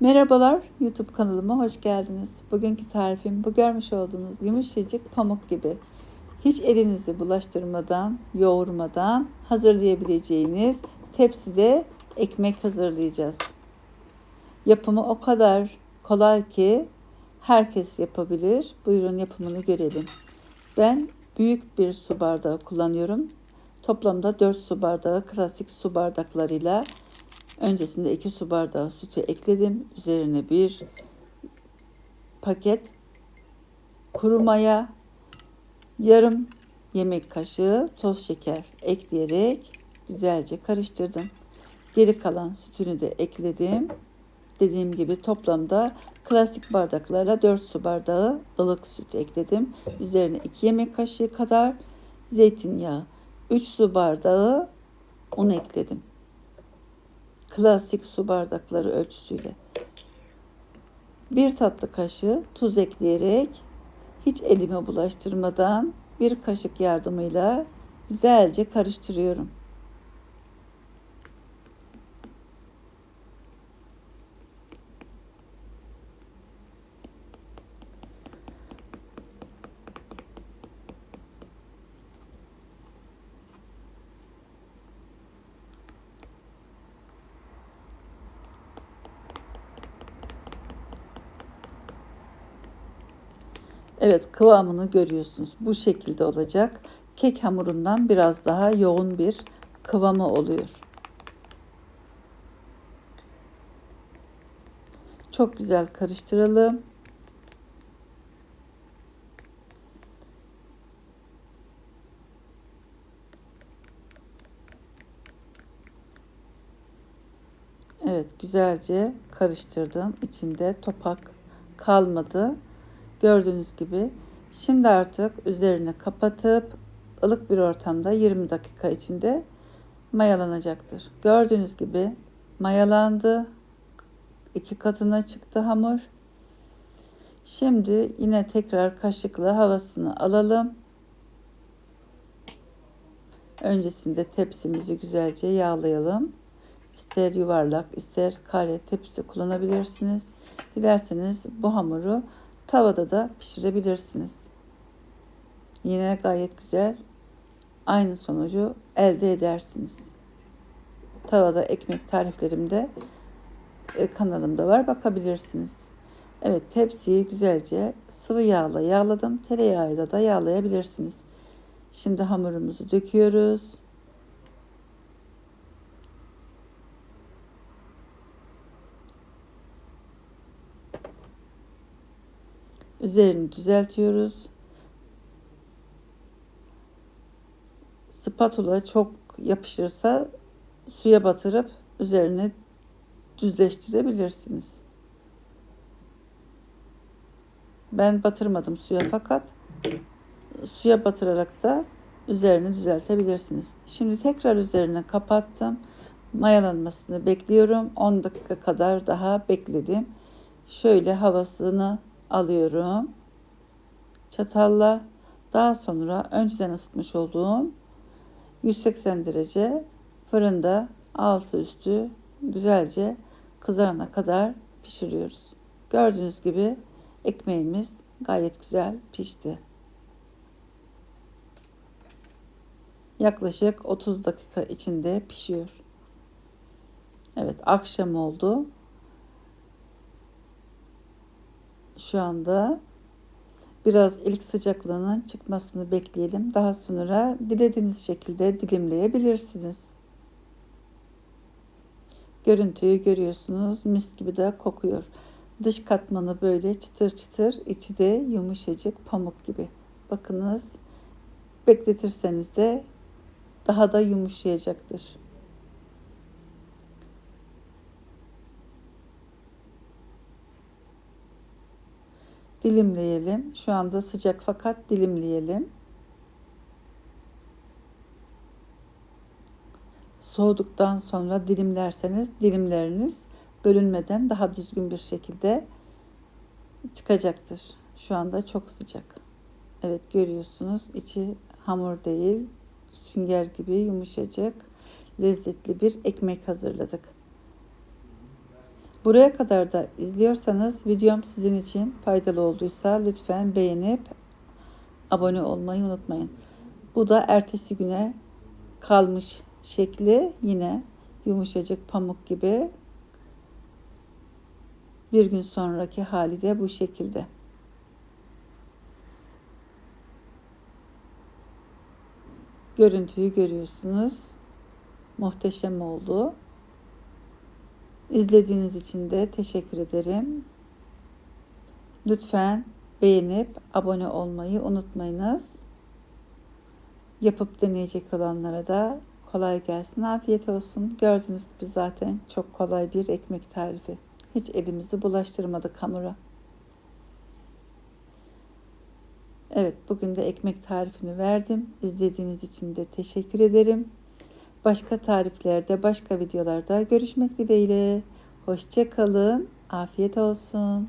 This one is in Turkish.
Merhabalar YouTube kanalıma hoş geldiniz. Bugünkü tarifim bu görmüş olduğunuz yumuşacık pamuk gibi. Hiç elinizi bulaştırmadan, yoğurmadan hazırlayabileceğiniz tepside ekmek hazırlayacağız. Yapımı o kadar kolay ki herkes yapabilir. Buyurun yapımını görelim. Ben büyük bir su bardağı kullanıyorum. Toplamda 4 su bardağı klasik su bardaklarıyla Öncesinde 2 su bardağı sütü ekledim. Üzerine bir paket kuru maya, yarım yemek kaşığı toz şeker ekleyerek güzelce karıştırdım. Geri kalan sütünü de ekledim. Dediğim gibi toplamda klasik bardaklara 4 su bardağı ılık süt ekledim. Üzerine 2 yemek kaşığı kadar zeytinyağı, 3 su bardağı un ekledim klasik su bardakları ölçüsüyle. Bir tatlı kaşığı tuz ekleyerek hiç elime bulaştırmadan bir kaşık yardımıyla güzelce karıştırıyorum. Evet kıvamını görüyorsunuz. Bu şekilde olacak. Kek hamurundan biraz daha yoğun bir kıvamı oluyor. Çok güzel karıştıralım. Evet güzelce karıştırdım. İçinde topak kalmadı. Gördüğünüz gibi. Şimdi artık üzerine kapatıp ılık bir ortamda 20 dakika içinde mayalanacaktır. Gördüğünüz gibi mayalandı. iki katına çıktı hamur. Şimdi yine tekrar kaşıkla havasını alalım. Öncesinde tepsimizi güzelce yağlayalım. İster yuvarlak, ister kare tepsi kullanabilirsiniz. Dilerseniz bu hamuru Tavada da pişirebilirsiniz. Yine gayet güzel aynı sonucu elde edersiniz. Tavada ekmek tariflerimde e, kanalımda var bakabilirsiniz. Evet tepsiyi güzelce sıvı yağla yağladım. Tereyağıyla da yağlayabilirsiniz. Şimdi hamurumuzu döküyoruz. Üzerini düzeltiyoruz. Spatula çok yapışırsa suya batırıp üzerine düzleştirebilirsiniz. Ben batırmadım suya fakat suya batırarak da üzerini düzeltebilirsiniz. Şimdi tekrar üzerine kapattım. Mayalanmasını bekliyorum. 10 dakika kadar daha bekledim. Şöyle havasını alıyorum. Çatalla daha sonra önceden ısıtmış olduğum 180 derece fırında altı üstü güzelce kızarana kadar pişiriyoruz. Gördüğünüz gibi ekmeğimiz gayet güzel pişti. Yaklaşık 30 dakika içinde pişiyor. Evet akşam oldu. Şu anda. Biraz ilk sıcaklığının çıkmasını bekleyelim. Daha sonra dilediğiniz şekilde dilimleyebilirsiniz. Görüntüyü görüyorsunuz. Mis gibi de kokuyor. Dış katmanı böyle çıtır çıtır, içi de yumuşacık pamuk gibi. Bakınız bekletirseniz de daha da yumuşayacaktır. Dilimleyelim. Şu anda sıcak fakat dilimleyelim. Soğuduktan sonra dilimlerseniz dilimleriniz bölünmeden daha düzgün bir şekilde çıkacaktır. Şu anda çok sıcak. Evet görüyorsunuz içi hamur değil sünger gibi yumuşacık lezzetli bir ekmek hazırladık. Buraya kadar da izliyorsanız videom sizin için faydalı olduysa lütfen beğenip abone olmayı unutmayın. Bu da ertesi güne kalmış şekli yine yumuşacık pamuk gibi. Bir gün sonraki hali de bu şekilde. Görüntüyü görüyorsunuz. Muhteşem oldu. İzlediğiniz için de teşekkür ederim. Lütfen beğenip abone olmayı unutmayınız. Yapıp deneyecek olanlara da kolay gelsin, afiyet olsun. Gördüğünüz gibi zaten çok kolay bir ekmek tarifi. Hiç elimizi bulaştırmadık hamura. Evet, bugün de ekmek tarifini verdim. İzlediğiniz için de teşekkür ederim. Başka tariflerde, başka videolarda görüşmek dileğiyle. Hoşça kalın. Afiyet olsun.